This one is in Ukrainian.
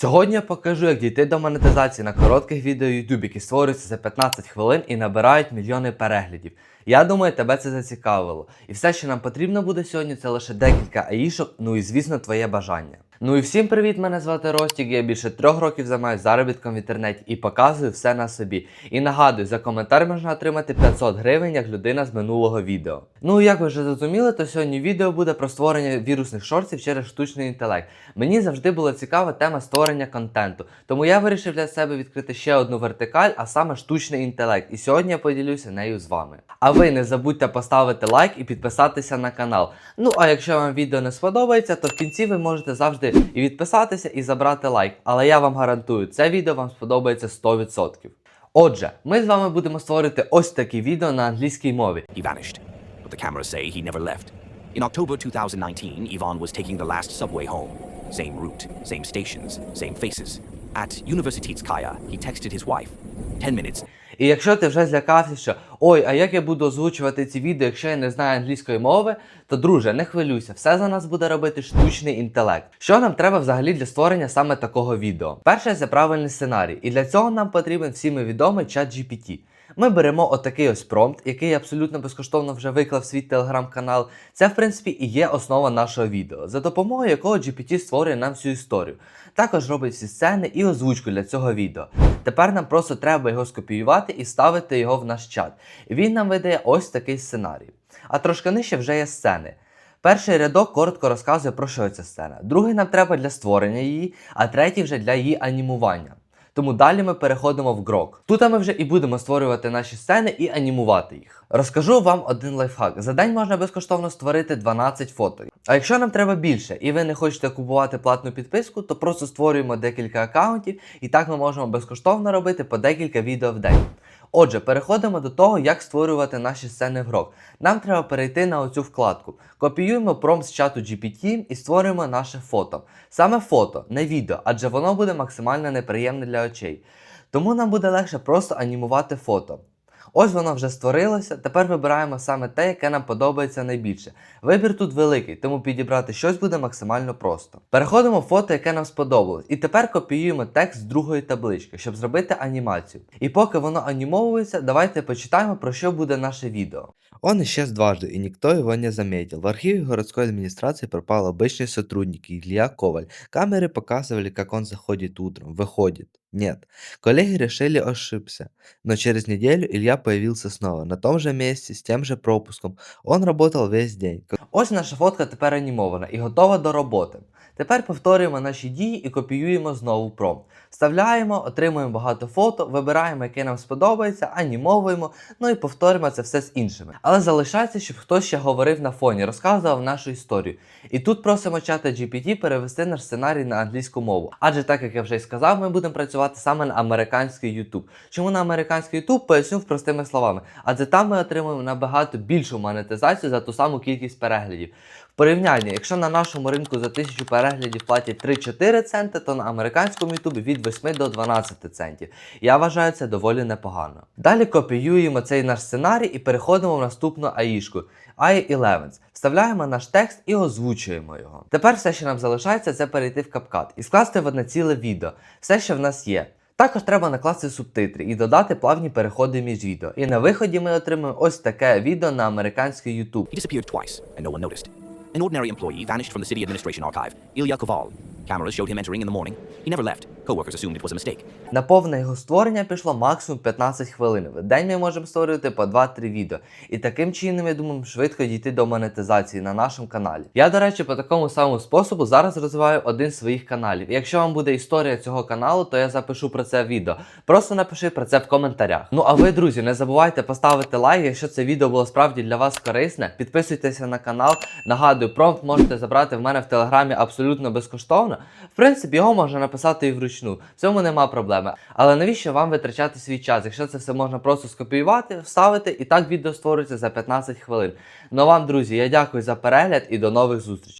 Сьогодні я покажу, як дійти до монетизації на коротких відео YouTube, які створюються за 15 хвилин і набирають мільйони переглядів. Я думаю, тебе це зацікавило. І все, що нам потрібно буде сьогодні, це лише декілька аїшок, ну і звісно, твоє бажання. Ну і всім привіт! Мене звати Ростік. Я більше трьох років займаюся заробітком в інтернеті і показую все на собі. І нагадую, за коментар можна отримати 500 гривень як людина з минулого відео. Ну як ви вже зрозуміли, то сьогодні відео буде про створення вірусних шортів через штучний інтелект. Мені завжди була цікава тема створення контенту, тому я вирішив для себе відкрити ще одну вертикаль, а саме штучний інтелект. І сьогодні я поділюся нею з вами. А ви не забудьте поставити лайк і підписатися на канал. Ну а якщо вам відео не сподобається, то в кінці ви можете завжди і відписатися, і забрати лайк. Але я вам гарантую, це відео вам сподобається 100%. Отже, ми з вами будемо створити ось такі відео на англійській мові. He vanished, but the cameras say he never left. In October 2019, Yvonne was taking the last subway home. Same route, same stations, same faces. At Universitetskaya, he texted his wife. Ten minutes І якщо ти вже злякався, що ой, а як я буду озвучувати ці відео, якщо я не знаю англійської мови, то друже, не хвилюйся, все за нас буде робити штучний інтелект. Що нам треба взагалі для створення саме такого відео? Перше, це правильний сценарій, і для цього нам потрібен всім відомий чат GPT. Ми беремо отакий ось промпт, який я абсолютно безкоштовно вже виклав в свій телеграм-канал. Це, в принципі, і є основа нашого відео, за допомогою якого GPT створює нам всю історію. Також робить всі сцени і озвучку для цього відео. Тепер нам просто треба його скопіювати і ставити його в наш чат. Він нам видає ось такий сценарій. А трошки нижче вже є сцени. Перший рядок коротко розказує про що ця сцена. Другий нам треба для створення її, а третій вже для її анімування. Тому далі ми переходимо в грок. Тут ми вже і будемо створювати наші сцени і анімувати їх. Розкажу вам один лайфхак. За день можна безкоштовно створити 12 фото. А якщо нам треба більше і ви не хочете купувати платну підписку, то просто створюємо декілька аккаунтів, і так ми можемо безкоштовно робити по декілька відео в день. Отже, переходимо до того, як створювати наші сцени в грок. Нам треба перейти на оцю вкладку. Копіюємо промпт з чату GPT і створюємо наше фото. Саме фото, не відео, адже воно буде максимально неприємне для очей. Тому нам буде легше просто анімувати фото. Ось воно вже створилося. Тепер вибираємо саме те, яке нам подобається найбільше. Вибір тут великий, тому підібрати щось буде максимально просто. Переходимо в фото, яке нам сподобалось, і тепер копіюємо текст з другої таблички, щоб зробити анімацію. І поки воно анімовується, давайте почитаємо про що буде наше відео. Он исчез дважды, и никто его не заметил. В архиве городской администрации пропал обычный сотрудник Илья Коваль. Камеры показывали, как он заходит утром, выходит. Нет. Коллеги решили ошибся. Но через неделю Илья появился снова, на том же месте, с тем же пропуском. Он работал весь день. Ось наша фотка тепер анімована і готова до роботи. Тепер повторюємо наші дії і копіюємо знову промпт. Вставляємо, отримуємо багато фото, вибираємо, яке нам сподобається, анімовуємо, ну і повторюємо це все з іншими. Але залишається, щоб хтось ще говорив на фоні, розказував нашу історію. І тут просимо чата GPT перевести наш сценарій на англійську мову. Адже так як я вже й сказав, ми будемо працювати саме на американський YouTube. Чому на американський YouTube? Поясню простими словами. Адже там ми отримуємо набагато більшу монетизацію за ту саму кількість переглядів. В порівнянні, якщо на нашому ринку за 1000 переглядів платять 3-4 центи, то на американському YouTube від 8 до 12 центів. Я вважаю це доволі непогано. Далі копіюємо цей наш сценарій і переходимо в наступну аїшку i11. Вставляємо наш текст і озвучуємо його. Тепер все, що нам залишається, це перейти в CapCut і скласти в одне ціле відео. Все, що в нас є. Також треба накласти субтитри і додати плавні переходи між відео. І на виході ми отримаємо ось таке відео на американський YouTube. he disappeared twice, and no one noticed. An ordinary employee vanished from the city administration archive, Ilya Koval. Cameras showed him entering in the morning. На повне його створення пішло максимум 15 хвилин. В день ми можемо створювати по 2-3 відео. І таким чином, я думаю, швидко дійти до монетизації на нашому каналі. Я, до речі, по такому самому способу зараз розвиваю один з своїх каналів. Якщо вам буде історія цього каналу, то я запишу про це відео. Просто напиши про це в коментарях. Ну а ви, друзі, не забувайте поставити лайк, якщо це відео було справді для вас корисне. Підписуйтеся на канал. Нагадую, промпт можете забрати в мене в телеграмі абсолютно безкоштовно. В принципі, його можна написати і вручну. В цьому нема проблеми. Але навіщо вам витрачати свій час, якщо це все можна просто скопіювати, вставити, і так відео створюється за 15 хвилин. Ну вам, друзі, я дякую за перегляд і до нових зустрічей.